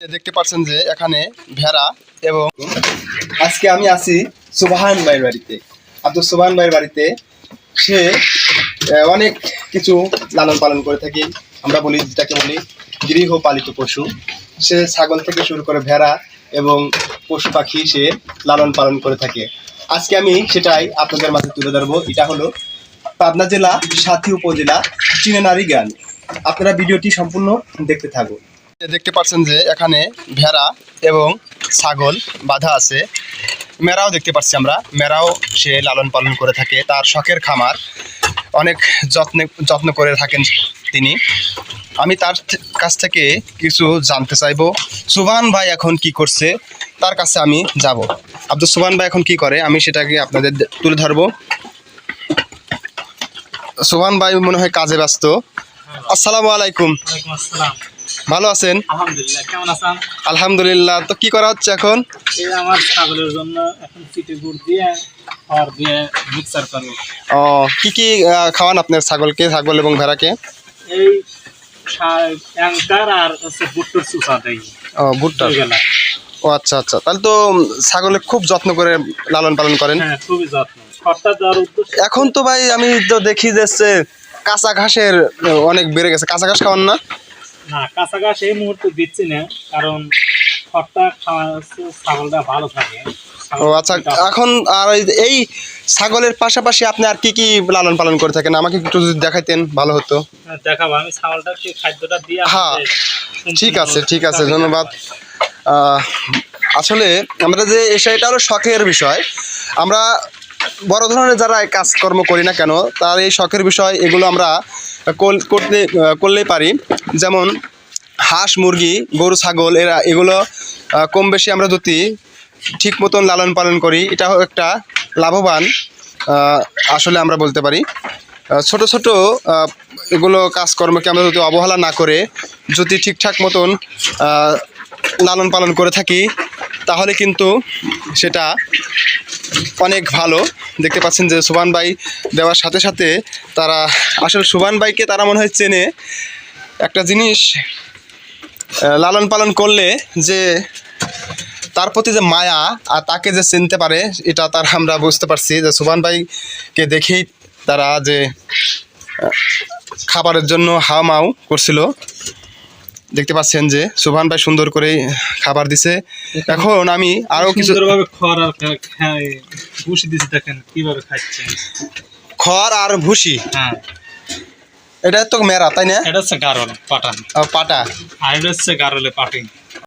দেখতে পাচ্ছেন যে এখানে ভেড়া এবং আজকে আমি আছি সুবাহান ভাইয়ের বাড়িতে। আব্দুল সুবাহান ভাইয়ের বাড়িতে সে অনেক কিছু লালন পালন করে থাকি। আমরা বলি, যেটাকে বলি গৃহপালিত পশু। সে ছাগল থেকে শুরু করে ভেড়া এবং পশু পাখি সে লালন পালন করে থাকে। আজকে আমি সেটাই আপনাদের মাঝে তুলে ধরবো। এটা হলো পাবনা জেলা সাথী উপজেলা চিনেনারি গান আপনারা ভিডিওটি সম্পূর্ণ দেখতে থাকুন। দেখতে পাচ্ছেন যে এখানে ভেড়া এবং ছাগল বাঁধা আছে। মেরাও দেখতে পাচ্ছি আমরা। মেরাও সে লালন পালন করে থাকে। তার শখের খামার অনেক যত্নে যত্ন করে থাকেন তিনি। আমি তার কাছ থেকে কিছু জানতে চাইব। সুভান ভাই এখন কি করছে? তার কাছে আমি যাব। আব্দুল সুভান ভাই এখন কি করে? আমি সেটাকে আপনাদের তুলে ধরবো। সুভান ভাই মনে হয় কাজে ব্যস্ত। আসসালামু আলাইকুম। আসসালাম। ভালো আছেন? আলহামদুলিল্লাহ কেমন আছেন? আলহামদুলিল্লাহ। তো কি করা হচ্ছে এখন? এই আমার ছাগলের জন্য এখন চিটে গুড় দিয়ে খড় দিয়ে মিক্সার করব। ও কি কি খাওয়ান আপনার ছাগলকে ছাগল এবং ভেড়াকে? এই অ্যাঙ্কার আর হচ্ছে বুট্টুর চুষা দেয় ও আচ্ছা আচ্ছা। তাহলে তো ছাগলের খুব যত্ন করে লালন পালন করেন। হ্যাঁ খুবই যত্ন। এখন তো ভাই আমি তো দেখি যাচ্ছে কাঁচা ঘাসের অনেক বেড়ে গেছে। কাঁচা ঘাস খাওয়ান না? না কাঁচা ঘাস এই মুহূর্তে দিচ্ছি না কারণ খড়টা খাওয়া ছাগলটা ভালো থাকে। ও আচ্ছা এখন আর এই- ছাগলের পাশাপাশি আপনি আর কি কি লালন পালন করে থাকেন? আমাকে একটু যদি দেখাইতেন ভালো হতো। হ্যাঁ, দেখাবো আমি ছাগলটাকে খাদ্যটা দিয়ে হ্যাঁ, ঠিক আছে ঠিক আছে ধন্যবাদ। আসলে আমরা যে এসে এটা হলো শখের বিষয়। আমরা বড় ধরনের যারা কাজকর্ম করি না কেন তার এই শখের বিষয় এগুলো আমরা করতে করলেই পারি। যেমন হাঁস, মুরগি, গরু, ছাগল, এরা, এগুলো কম বেশি আমরা যদি ঠিক মতন লালন পালন করি। এটাও একটা লাভবান আসলে আমরা বলতে পারি। ছোট ছোট এগুলো কাজকর্মকে আমরা যদি অবহেলা না করে, যদি ঠিকঠাক মতন লালন পালন করে থাকি, তাহলে কিন্তু সেটা অনেক ভালো। দেখতে পাচ্ছেন যে সুবান ভাই দেওয়ার সাথে সাথে তারা, আসলে সুবান ভাইকে তারা মনে হয় চেনে। একটা জিনিস লালন পালন করলে যে তার প্রতি যে মায়া আর তাকে যে চিনতে পারে, এটা তার আমরা বুঝতে পারছি যে সুবান ভাইকে দেখেই তারা যে খাবারের জন্য হাও মাও করছিল। দেখতে পাচ্ছেন যে সুভান ভাই সুন্দর করে খাবার দিছে। এখন আমি আরও কিছু ভুসি দিছি দেখেন কীভাবে খাচ্ছে। খড় আর ভুসি? হ্যাঁ। এটা তো মেরা তাই না? এটা হচ্ছে গারল পাটা পাটা। আর এটা হচ্ছে গারলে পাটি